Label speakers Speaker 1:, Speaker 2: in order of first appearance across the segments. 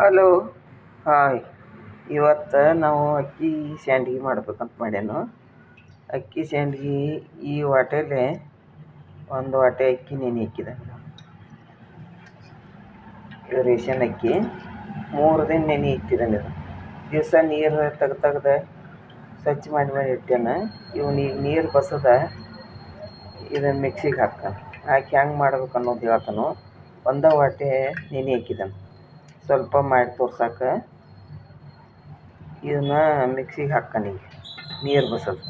Speaker 1: Hello. Hi. ಇವತ್ತು ನಾವು ಅಕ್ಕಿ ಸ್ಯಾಂಡ್ಗಿ ಮಾಡ್ಬೇಕಂತ ಮಾಡ್ಯಾನು. ಅಕ್ಕಿ ಸ್ಯಾಂಡ್ಗಿ ಈ ವಾಟೆಲೆ ಒಂದು ವಾಟೆ ಅಕ್ಕಿ ನೆನೆ ಹಾಕಿದೆ. ರೇಷನ್ ಅಕ್ಕಿ. ಮೂರು ದಿನ ನೆನೆ ಇಕ್ಕಿದ್ದಾನೆ ಇದು. ದಿವಸ ನೀರು ತೆಗ್ದು ತೆಗ್ದು ಸ್ವಚ್ಛ ಮಾಡಿ ಮಾಡಿ ಇಟ್ಟೇನ ಇವನು ಈಗ ನೀರು ಬಸದ ಇದನ್ನು ಮಿಕ್ಸಿಗೆ ಹಾಕ್ತಾನೆ. ಹಾಕಿ ಹೆಂಗೆ ಮಾಡ್ಬೇಕು ಅನ್ನೋದು ಹೇಳ್ತಾನು. ಒಂದೇ ವಾಟೆ ನೆನೆ ಹಾಕಿದ್ದಾನೆ ಸ್ವಲ್ಪ ಮಾಡಿ ತೋರ್ಸಕ್ಕೆ ಇದನ್ನ ಮಿಕ್ಸಿಗೆ ಹಾಕ್ಕೊಂಡು ಈಗ ನೀರು ಬಸದು.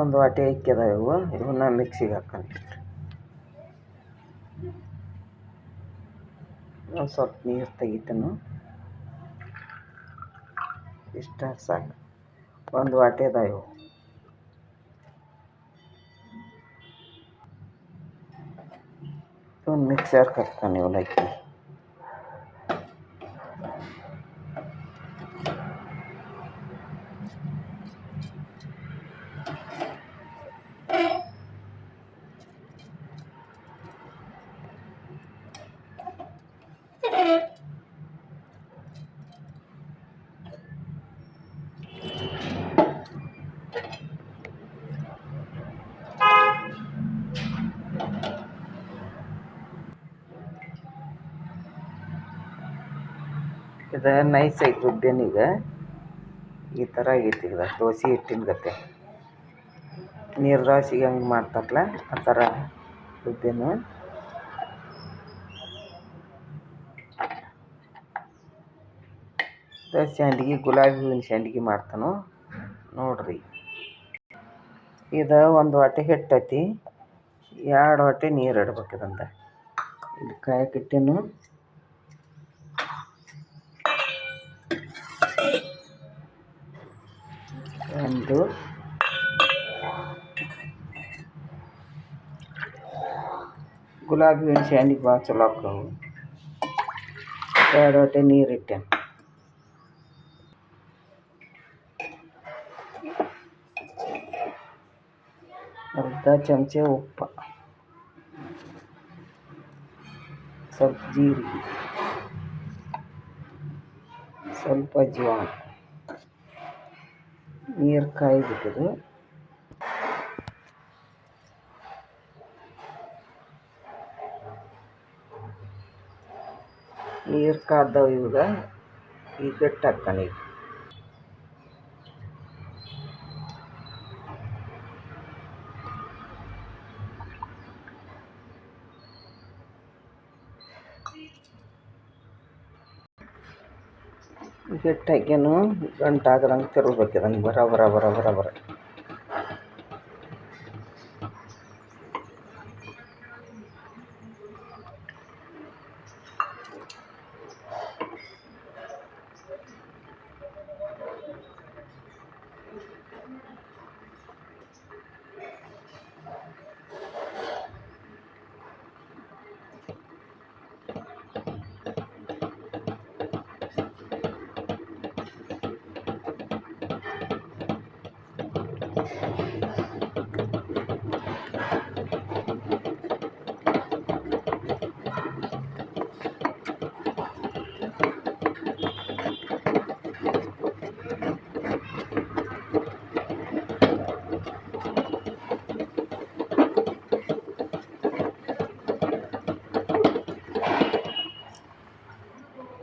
Speaker 1: ಒಂದು ವಾಟೆ ಅಕ್ಕಿ ಅದಾವ ಇವು. ಇವನ್ನ ಮಿಕ್ಸಿಗೆ ಹಾಕ್ತಾನೆ ಒಂದು ಸ್ವಲ್ಪ ನೀರು ತೆಗಿತಾನು ಇಷ್ಟ ಸಾಕು. ಒಂದು ವಾಟೆ ಅದಾವ ಇವು. ಒಂದು ಮಿಕ್ಸರ್ಗೆ ಹಾಕ್ತಾನೆ ಇವನ್ನ ಇದು ನೈಸ್ ಐತಿ ಈಗ. ಈ ಥರ ಆಗೈತಿ ಈಗ ದೋಸೆ ಹಿಟ್ಟಿನ ಗತೆ. ನೀರು ದೋಸೆಗೆ ಹೆಂಗೆ ಮಾಡ್ತಾರಲ್ಲ, ಆ ಥರ ಉದ್ದೇನು. ಸಂಡಿಗೆ ಗುಲಾಬಿ ಹೂವಿನ ಸಂಡಿಗೆ ಮಾಡ್ತಾನು. ನೋಡ್ರಿ. ಇದು ಒಂದು ವಾಟೆ ಹಿಟ್ಟೈತಿ ಎರಡು ವಾಟೆ ನೀರು ಇಡ್ಬೇಕು ಇದಂದ. ಇಲ್ಲಿ ಕಾಯಕ್ಕೆ ಒಂದು ಗುಲಾಬಿ ಹೂವಿನ ಸಂಡ್ಗಿ ಭಾಳ ಚಲೋ ಆಕ್ಕವು ಎರಡು ವಾಟೆ ನೀರು ಇಟ್ಟೇನೆ ಅರ್ಧ ಚಮಚ ಉಪ್ಪು ಸ್ವಲ್ಪ ಜೀರಿಗೆ ಸ್ವಲ್ಪ ಅಜ್ವಾನ ನೀರು ಕಾಯ್ಬೇಕಿದು ನೀರು ಕಾದವು ಇವಾಗ ಈಗ ಗಟ್ಟಿ ಈಗ ಗಟ್ಟಿ ಹಾಕ್ಯಾನು ಗಂಟು ಆಗದಂಗೆ ತಿರುಗ್ಬೇಕು ಇದನ್ನು ಬರ ಬರ ಬರ ಬರ ಬರ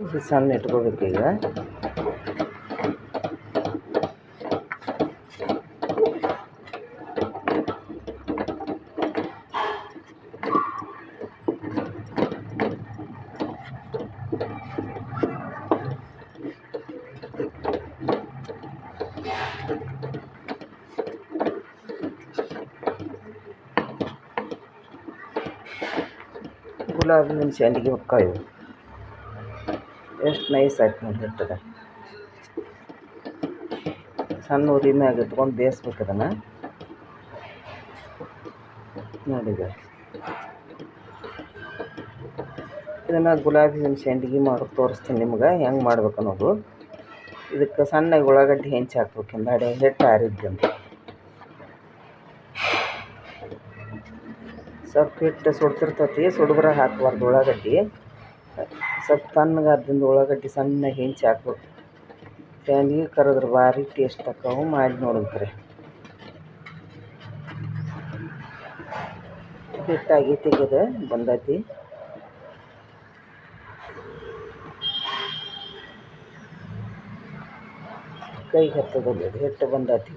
Speaker 1: ಇದು ಸಣ್ಣ ಇಟ್ಕೋಬೇಕು ಈಗ ಗುಲಾಬಿ ಹೂವಿನ ಸಂಡಿಗೆ ಹೊಕ್ಕಾವು ಇವು ಎಷ್ಟು ನೈಸ್ ಆಯ್ತು ನೋಡಿ ಹಿಟ್ಟದ ಸಣ್ಣ ಉರಿ ಮ್ಯಾಗ ಇಟ್ಕೊಂಡು ಬೇಯಿಸ್ಬೇಕು ಅದನ್ನು. ನೋಡಿದೆ ಇದನ್ನು ಗುಲಾಬಿ ಹೂವಿನ ಸಂಡಿಗೆ ಮಾಡೋದು ತೋರಿಸ್ತೀನಿ ನಿಮ್ಗೆ, ಹೆಂಗೆ ಮಾಡ್ಬೇಕು ಅನ್ನೋದು. ಇದಕ್ಕೆ ಸಣ್ಣಗೆ ಉಳ್ಳಾಗಡ್ಡಿ ಹೆಂಚಿ ಹಾಕ್ಬೇಕು ಹಿಂದಾಡೆ ಹಿಟ್ಟು ಆರಿದ್ದಂತ ಸ್ವಲ್ಪ ಹಿಟ್ಟು ಸುಡ್ತಿರ್ತೈತಿ ಸುಡುಗ್ರ ಹಾಕ್ಬಾರ್ದು ಉಳ್ಳಾಗಡ್ಡಿ. ಸ್ವಲ್ಪ ತಣ್ಣಗಾದ್ರಿಂದ ಉಳ್ಳಾಗಡ್ಡಿ ಸಣ್ಣಗೆ ಹೆಂಚಿ ಹಾಕ್ಬೇಕು. ಫ್ಯಾನಿಗೆ ಕರೆದ್ರೆ ಭಾರಿ ಟೇಸ್ಟ್ ಆಕ್ಕವು ಮಾಡಿ ನೋಡಿದ್ರೆ ಹಿಟ್ಟಾಗಿ ತೆಗೆದು ಬಂದೈತಿ. ಕೈಗೆ ಹತ್ತದಲ್ಲಿ ಹಿಟ್ಟು ಬಂದೈತಿ.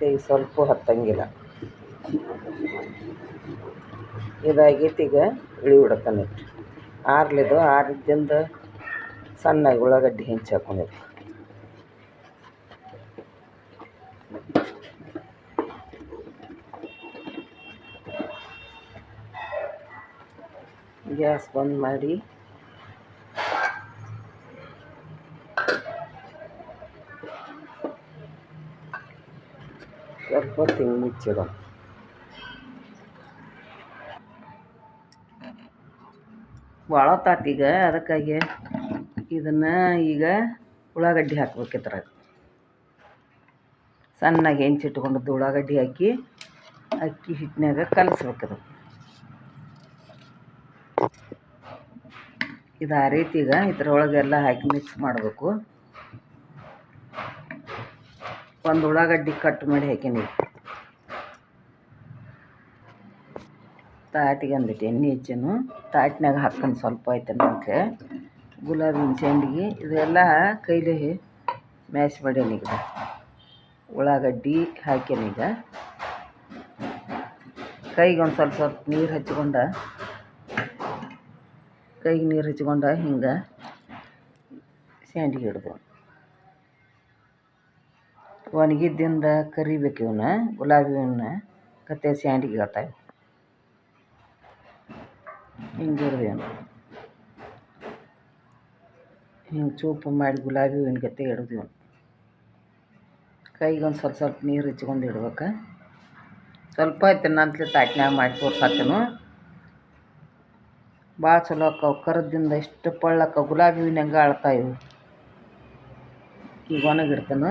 Speaker 1: ಕೈ ಸ್ವಲ್ಪ ಹತ್ತಂಗಿಲ್ಲ. ಇದಾಗೈತಿ ಈಗ ಇಳಿ ಬಿಡತ್ತಾನೆ ಆರ್ಲಿದು ಆರಿದ್ದಿಂದ ಸಣ್ಣಗೆ ಉಳ್ಳಾಗಡ್ಡಿ ಹೆಂಚಿ ಹಾಕೊಂಡಿದ್ದು. ಗ್ಯಾಸ್ ಬಂದ್ ಮಾಡಿ ಸ್ವಲ್ಪ ಹೊತ್ತು ಹಿಂಗೆ ಮುಚ್ಚಿಡೋ ಭಾಳ ಈಗ ಅದಕ್ಕಾಗಿ ಇದನ್ನು ಈಗ ಉಳ್ಳಾಗಡ್ಡಿ ಹಾಕ್ಬೇಕಿತ್ರ ಸಣ್ಣಗೆ ಹೆಂಚಿಟ್ಕೊಂಡದ್ದು ಉಳ್ಳಾಗಡ್ಡಿ ಹಾಕಿ, ಅಕ್ಕಿ ಹಿಟ್ಟಿನಾಗ ಕಲಸ್ಬೇಕದು ಇದು ಆ ರೀತಿ ಈಗ ಇದ್ರೊಳಗೆಲ್ಲ ಹಾಕಿ ಮಿಕ್ಸ್ ಮಾಡಬೇಕು. ಒಂದು ಉಳ್ಳಾಗಡ್ಡಿ ಕಟ್ ಮಾಡಿ ಹಾಕೀನಿ. ತಾಟಿಗೆ ಅಂದಿಟ್ಟು ಎಣ್ಣೆ ಹೆಚ್ಚಿನು ತಾಟಿನಾಗ ಹಾಕ್ಕೊಂಡು ಸ್ವಲ್ಪ ಆಯ್ತು ಅಂತೆ ಗುಲಾಬಿ ಸಂಡ್ಗಿ ಇದೆಲ್ಲ ಕೈಲಿ ಮ್ಯಾಶ್ ಮಾಡ್ಯಾನೀಗ ಉಳ್ಳಾಗಡ್ಡಿ ಹಾಕ್ಯಾನೀಗ ಕೈಗೆ ಒಂದು ಸ್ವಲ್ಪ ಸ್ವಲ್ಪ ನೀರು ಹಚ್ಕೊಂಡ, ಕೈಗೆ ನೀರು ಹಚ್ಕೊಂಡ ಹಿಂಗೆ ಸ್ಯಾಂಡಿಗೆ ಹಿಡ್ದು ಒಣಗಿದ್ದಿಂದ ಕರಿಬೇಕು ಇವನ್ನ, ಗುಲಾಬಿ ಹೂವನ್ನ ಕತ್ತೆ ಸ್ಯಾಂಡಿಗೆ ಹೇಳ್ತಾವೆ ಹಿಂಗೆ ಇವನು ಹಿಂಗೆ ಚೂಪು ಮಾಡಿ ಗುಲಾಬಿ ಹೂವಿನ ಗತ್ತೆ ಹಿಡ್ದು ಇವನು. ಕೈಗೆ ಒಂದು ಸ್ವಲ್ಪ ಸ್ವಲ್ಪ ನೀರು ಹಚ್ಕೊಂಡು ಇಡ್ಬೇಕು. ಸ್ವಲ್ಪ ತಿನ್ನಂತಲೇ ನಂತಲೇ ತಾಟ್ನ್ಯಾಗ ಮಾಡಿ ತೋರ್ಸಾಕನು. ಭಾಳ ಚಲೋ ಅಕ್ಕವು ಕರದಿಂದ ಎಷ್ಟು ಪಳ್ಳಕ್ಕ ಗುಲಾಬಿ ಹೂವಿನ ಹಂಗೆ ಅಳ್ತಾವ ಇವು. ಈಗ ಒಣಗಿಡ್ತಾನು.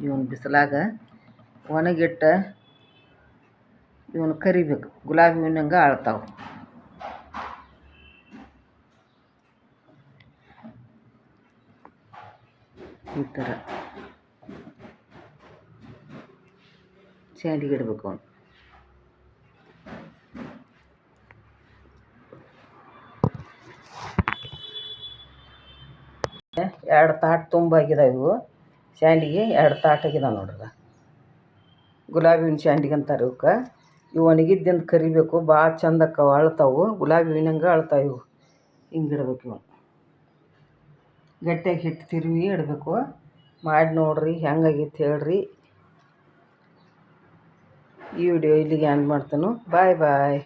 Speaker 1: ಇವನು ಬಿಸಿಲಾಗ ಒಣಗಿಟ್ಟ ಇವನು ಕರಿಬೇಕು. ಗುಲಾಬಿ ಹೂವಿನಂಗೆ ಆಳ್ತಾವೆ. ಈ ಥರ. ಇಡಬೇಕು ಅವನು. ಎರಡು ತಾಟ್ ತುಂಬ ಆಗಿದಾವೆ ಇವು. ಸ್ಯಾಂಡಿಗೆ ಎರಡು ತಾಟ್ ಆಗಿದೆ ನೋಡ್ರಿ. ಗುಲಾಬಿ ಹೂವಿನ ಸ್ಯಾಂಡಿಗೆ ಅಂತಾರೆ ಇವಕ್ಕೆ ಇವು ಒಣಗಿದ್ದಿಂದ ಕರಿಬೇಕು, ಭಾಳ ಚಂದ ಅಳ್ತಾವು. ಗುಲಾಬಿ ಹೂವಿನಂಗೆ ಅಳ್ತಾವೆ ಇವು. ಹಿಂಗೆ ಇಡ್ಬೇಕು ಇವು ಗಟ್ಟಿಯಾಗಿ ಹಿಟ್ಟು ತಿರುವಿ ಇಡಬೇಕು. ಮಾಡಿ ನೋಡಿರಿ ಹೆಂಗಾಗೈತೆ ಹೇಳ್ರಿ. ಈ ವಿಡಿಯೋ ಇಲ್ಲಿಗೆ ಎಂಡ್ ಮಾಡ್ತಾನು. ಬಾಯ್ ಬಾಯ್